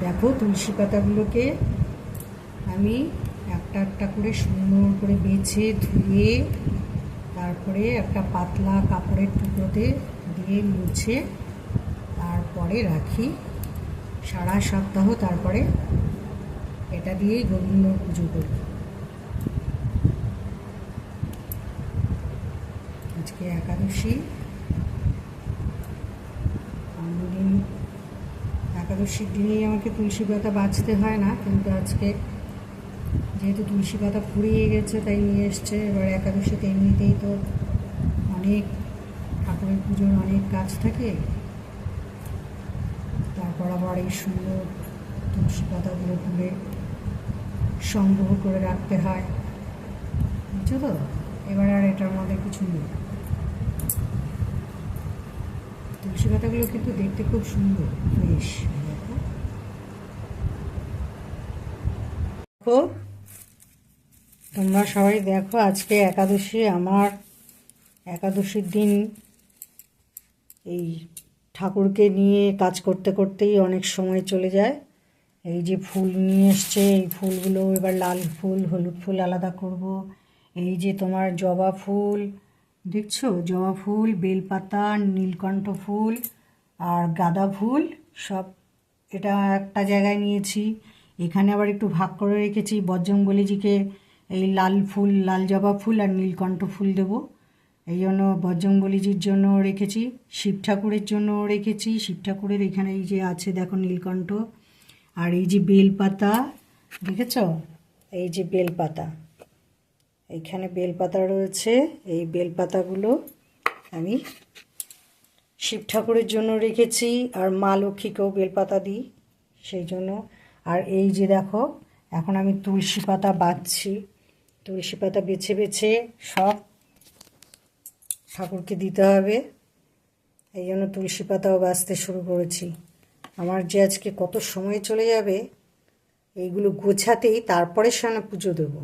দেখো তুলসী পাতাগুলোকে আমি একটা একটা করে সুন্দর করে বেছে ধুয়ে তারপরে একটা পাতলা কাপড়ের টুকরোতে দিয়ে মুছে তারপরে রাখি সারা সপ্তাহ তারপরে এটা দিয়েই গোবিন্দ পুজো করি। আজকে একাদশী। একাদশীর দিনেই আমাকে তুলসী পাতা বাঁচতে হয় না, কিন্তু আজকে যেহেতু তুলসী পাতা ফুরিয়ে গেছে, তাই নিয়ে এসছে। এবার একাদশীতে এমনিতেই তো অনেক ঠাকুরের পুজোর অনেক কাজ থাকে। তারপর আবার এই সুন্দর তুলসী পাতাগুলো তুলে সংগ্রহ করে রাখতে হয়। বুঝছ তো? এবার আর এটার মধ্যে কিছু নেই। তুলসী পাতাগুলো কিন্তু দেখতে খুব সুন্দর, বেশ। দেখো, তোমরা সবাই দেখো আজকে একাদশী, আমার একাদশীর দিন। এই ঠাকুরকে নিয়ে কাজ করতে করতেই অনেক সময় চলে যায়। এই যে ফুল নিয়ে এসছে, এই ফুলগুলো এবার লাল ফুল, হলুদ ফুল আলাদা করব। এই যে তোমার জবা ফুল দেখছ? জবা ফুল, বেলপাতা, নীলকণ্ঠ ফুল আর গাঁদা ফুল সব এটা একটা জায়গায় নিয়েছি। এখানে আবার একটু ভাগ করে রেখেছি। বজরংবলীজিকে এই লাল ফুল, লাল জবা ফুল আর নীলকণ্ঠ ফুল দেবো। এই জন্য বজরংবলীজির জন্য রেখেছি। শিব ঠাকুরের জন্য রেখেছি। শিব ঠাকুরের এখানে এই যে আছে, দেখো নীলকণ্ঠ। আর এই যে বেলপাতা, দেখেছ? এই যে বেলপাতা। এইখানে বেলপাতা রয়েছে। এই বেলপাতাগুলো আমি শিব ঠাকুরের জন্য রেখেছি আর মা লক্ষ্মীকেও বেলপাতা দিই সেই জন্য। আর এই যে দেখো, এখন আমি তুলসী পাতা বাঁচছি তুলসী পাতা বেছে বেছে সব ঠাকুরকে দিতে হবে। এই জন্য তুলসী পাতাও বাঁচতে শুরু করেছি। আমার যে আজকে কত সময় চলে যাবে, এইগুলো গোছাতেই তারপরে সামনে পুজো দেবো।